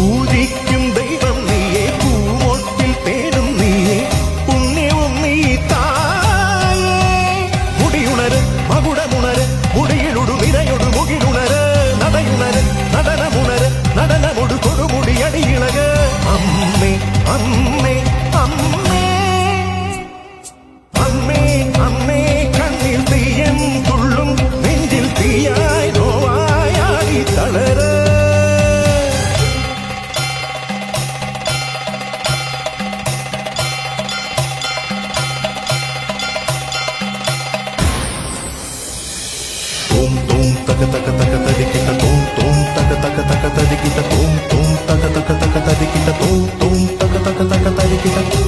Good taka taka taka tadi kita tum tum taka taka taka tadi kita tum tum taka taka taka tadi kita tum tum taka taka taka tadi kita